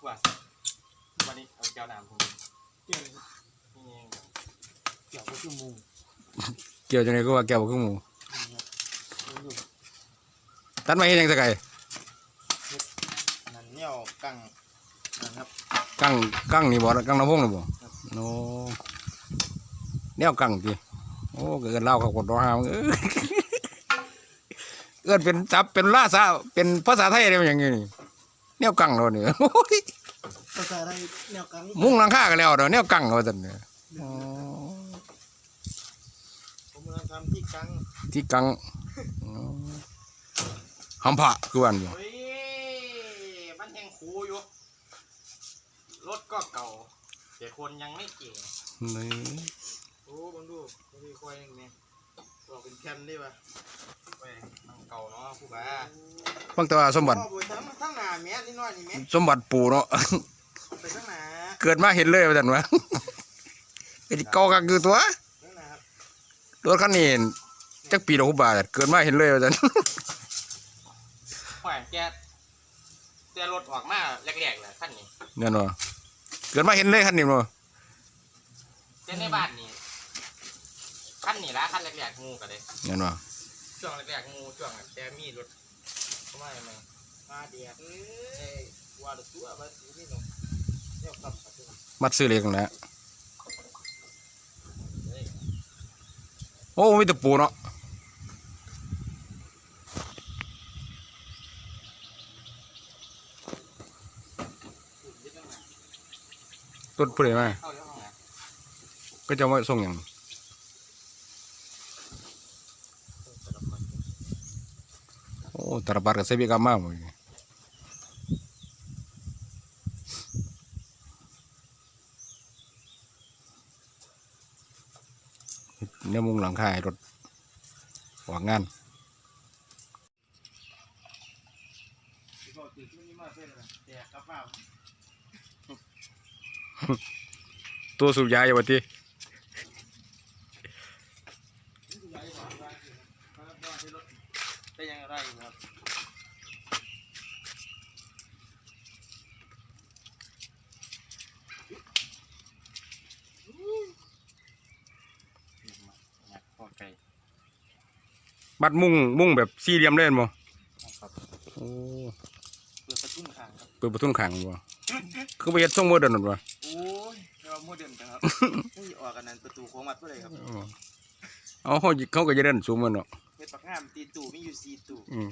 ขวดวันนี้เอาเจ้าหนามผมเกี่ยวนี่เงเกี่ยวก็คือมูเกี่ยวจังไงก็ว่าเก้วบ่คือมูตัดไม้เฮ็ดจังซะไกนั่นเนี่ยกังนะครับกั้งกั้งนี่บ่กั้งน้ำพงหนี่บ่โน้เนวกั้งจีโอ้เกิดเล่ากับกดดอหามเออเกิดเป็นจับเป็นล่าซาเป็นภาษาไทยอะไรอย่างนี้ แนวกั้งเนาะนี่โอ้ยภาษาไทยแนวกังมุงหลังคาก็แล้วเนาะแนวกั้งว่าซั่นเนี่ยอ๋อผมกำลังทำที่กังที่กังอ๋อหำผะคืออันบ่เฮ้ยมันยังคูอยู่ รถก็เก่า แต่คนยังไม่เก่งนี่โอ้บังดูบังดูควายยังไงบอกเป็นแผ่นได้ปะไปมันเก่าเนาะผู้บ้าฟังแต่ว่าสมบัติ พ่อบุญทั้งทั้งหน้าแม่นิดหน่อยนี่แม่สมบัติปู่เนาะ ไปทั้งหน้าเกิดมาเห็นเลยว่าซั่นวะเป็นเก่าคักคือตัวทั้งหน้าครับรถคันนี้จักปีละหกบาทเกิดมาเห็นเลยว่าซั่นข่อยแกแกรถออกมาแรกๆเลยขั้นนี้เนี่ยเนาะเกิดมาเห็นเลยคันนี้เนาะแกในบ้านนี่ขั้นนี้ละขั้นแรกๆงูกันเลยเนี่ยเนาะช่วงแรกๆงูช่วงแกมีรถเข้ามาไหม มาเดียกเอ้ยว่าตัวว่าสินี่เนาะเดี๋ยวขับขับไปมัดซื้อเล็กนั่นแหละเฮ้ยโอ้ไมีแต่ปูเนาะรถผู้ใดมเข้าเดี๋ยวห้องน้ก็จะมาส่งหยังำแต่ละคนโอ้ตระบาดกับเซบิกามาหมดเเนื้อมุงหลังคายรถหวังานที่เขานตัวสูบยาอยู่บ่ทีเป็นยังไงครับ พอใจบัดมุงมุงแบบสี่เหลี่ยมเล่นบ่ครับโอ้เปิดประตูข้างครับเปิดประตูขังบ่คือไปเฮ็ดทรงโมเดิร์นนั่นบ่โอ้ยเราโมเดิร์นจังครับนี่ออกกันนั้นประตูโค้งมัดเพื่ออะไรครับอ๋อเอาเขาเขาก็จะเดินสูงมันเนาะเป็นปักงามตีตู่มีอยู่สี่ตู่อืม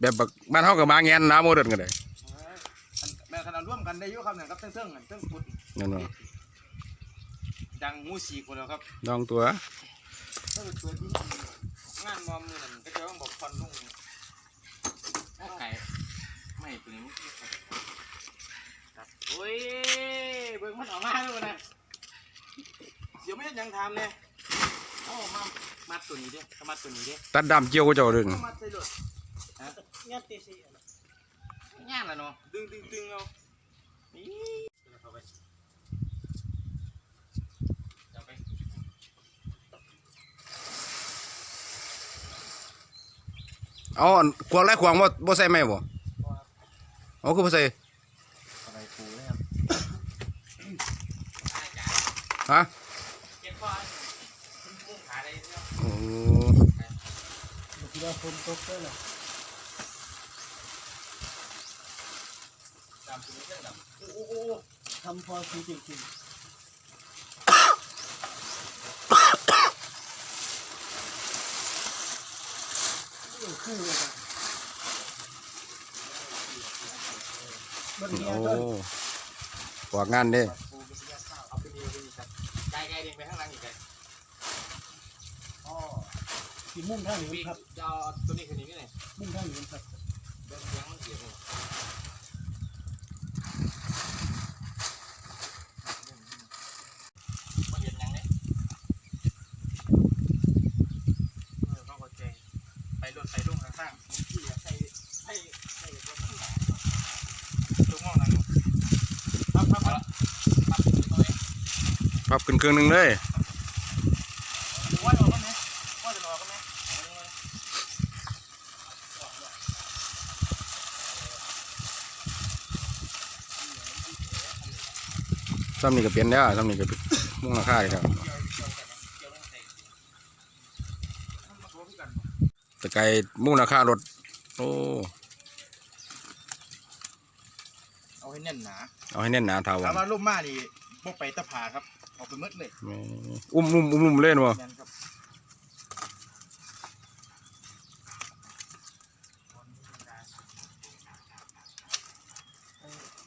แบบบักบ้านเฮาก็มาแงนนะโมเดิร์นก็ได้อันแม่ขนาดร่วมกันได้อยุ่ครับเนี่ยครับเทิงๆกันเทิงพุดนั่นเนาะดังมูสีคนแล้วครับลองตัว ถ้าเป็นตัวที่งานมอมมือนั่นก็จะต้องบอกควันลุ่งโอ้ไก่ไม่ตัวนี้มันครับโอ้ยเบิ่งมันออกมาเลยนะเดี๋ยวไม่ยังทำเนี่ยเอามามัดตัวนี้ดิเอามัดตัวนี้ดิตัดดำเกี่ยวกับเจ้าเด้อเอามัดใส่รถฮะงานตีสีงานละเนาะดึงดึงดึงเอานี่เอาไปเอาไป เอาอันกวางไรขวางบ่บ่ใส่แม่บ่เอคือบ่ใส่อะไรปูเลยครับฮะเก็มอะไรเนี่ยโอ้คิดว่าคนตกเหรอดำตัวนี้เรื่องดำโอ้ทำพอสีจริงลยมัน โอ้กวางงานเด้ปูเป็นยาข้าวเอาไปดีไปดีครับไกลไกลเดินไปข้างหลังอีกไกลอ๋อสีมุ่งท่างนี้วิ่งครับจะเอาตัวนี้คืนนี้ไงมุ่งท่างนี้ครับ เดินเสียงมันเสียงเลยมันเห็นยังเนี่ยเออเขาก็ใจไปรถไปลุ่ง ข้างที่ใส่ใส่ใส่รถข้างหลังตัวมองนั่นครับครับครับปรับขึ้นเครื่องหนึ่งเลยว่าจะออกกันไหมว่าจะออกกันไหมซ้ำนี่ก็เปลี่ยนแล้วซ้ำนี่ก็มุ่งราคาเลยแล้ว เกี่ยวเกี่ยวกันนะเกี่ยวลงใส่มันมาโทรคือกันบ่ ตะไกรมุ่งราคารถโอ้เอาให้แน่นหนาเอาให้แน่นหนาทาวัถานมว่าล่มมานี่บ่ไปตะผาครับเอาไปหมดเลยแม่อุ้มอุ้มอุ้มอุ้มเล่นวะแม่นครับ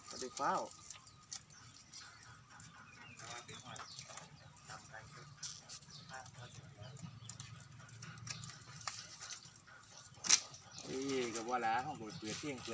กระดูกเป้า นี่ก็ว่าแล้วห้องกูเปิดเที่ยงเปิด